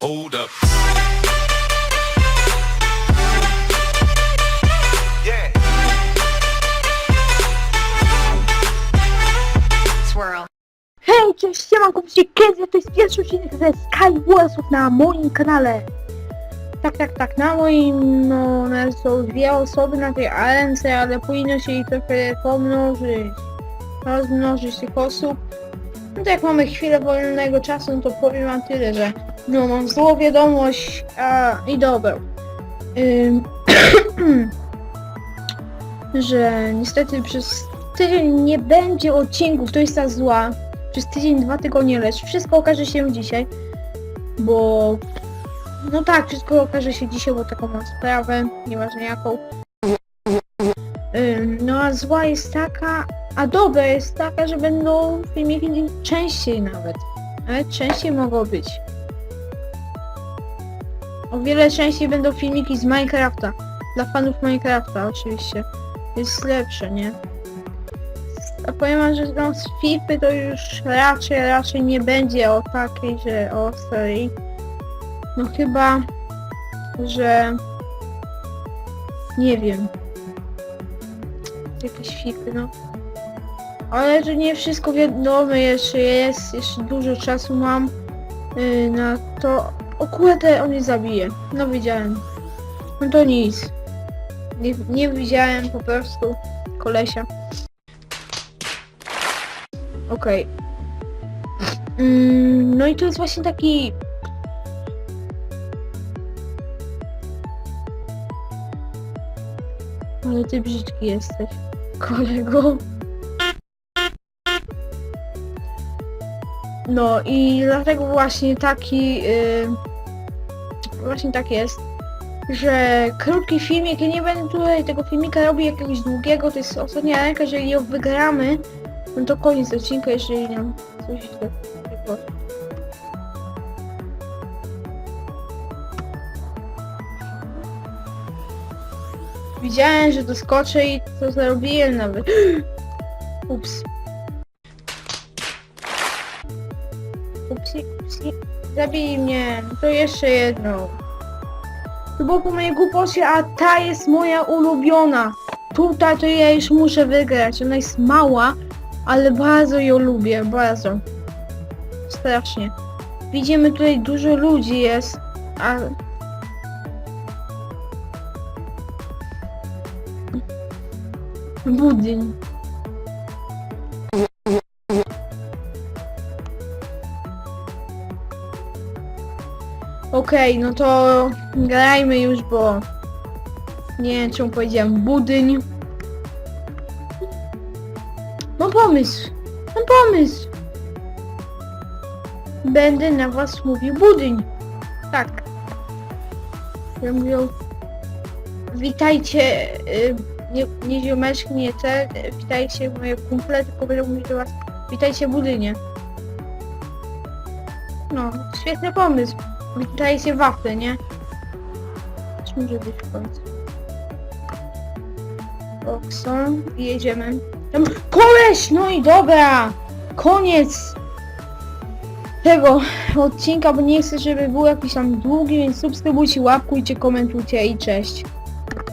Hold up. Yeah. Swirl. Hej, cześć, siemanko, widzicie kiedy to jest pierwszy odcinek ze Skywarsów na moim kanale. Tak, tak, tak, na moim, no, no, są dwie osoby na tej arence, ale powinno się ich trochę pomnożyć, rozmnożyć tych osób. No to jak mamy chwilę wolnego czasu, no to powiem wam tyle, że no mam złą wiadomość a, i dobrą. Ym, że niestety przez tydzień nie będzie odcinków, to jest ta zła. Przez tydzień, dwa tygodnie, lecz wszystko okaże się dzisiaj, bo... No tak, wszystko okaże się dzisiaj, bo taką mam sprawę, nieważne jaką. No a zła jest taka, a dobra jest taka, że będą filmiki częściej nawet. Nawet częściej mogą być. O wiele częściej będą filmiki z Minecrafta. Dla fanów Minecrafta oczywiście. Jest lepsze, nie? A powiem wam, że z FIFA to już raczej, raczej nie będzie o takiej, że o serii. No chyba, że nie wiem. Jakieś FIFA, no. Ale że nie wszystko wiadomo jeszcze jest, jeszcze dużo czasu mam yy, na to. O kurde, on mnie zabije. No widziałem. No to nic. Nie, nie widziałem po prostu kolesia. Okej. Mm, no i to jest właśnie taki... Ale ty brzydki jesteś, kolego. No i dlatego właśnie taki... Yy, właśnie tak jest, że krótki filmik, ja nie będę tutaj tego filmika robił jakiegoś długiego, to jest ostatnia ręka, jeżeli ją wygramy, no to koniec odcinka, jeżeli nam coś takiego. Widziałem, że doskoczę i to zrobiłem nawet. Ups. Upsi, upsi. Zabij mnie. To jeszcze jedną. To było po mojej głupocie, a ta jest moja ulubiona. Tutaj to ja już muszę wygrać. Ona jest mała, ale bardzo ją lubię, bardzo. Strasznie. Widzimy tutaj dużo ludzi jest, a... Budyń. Okej, no to grajmy już, bo nie wiem czemu powiedziałem budyń. Mam pomysł! Mam pomysł! Będę na was mówił budyń. Tak. Ja mówię, witajcie, y, nie, nie ziomeczki, nie te, witajcie moje kumple, tylko będę mówić do was, witajcie budynie. No, świetny pomysł. Witajcie wafle, nie? Coś może być w końcu. Okson i jedziemy. Tam koleś! No i dobra! Koniec tego odcinka, bo nie chcę, żeby był jakiś tam długi, więc subskrybujcie, łapkujcie, komentujcie i cześć.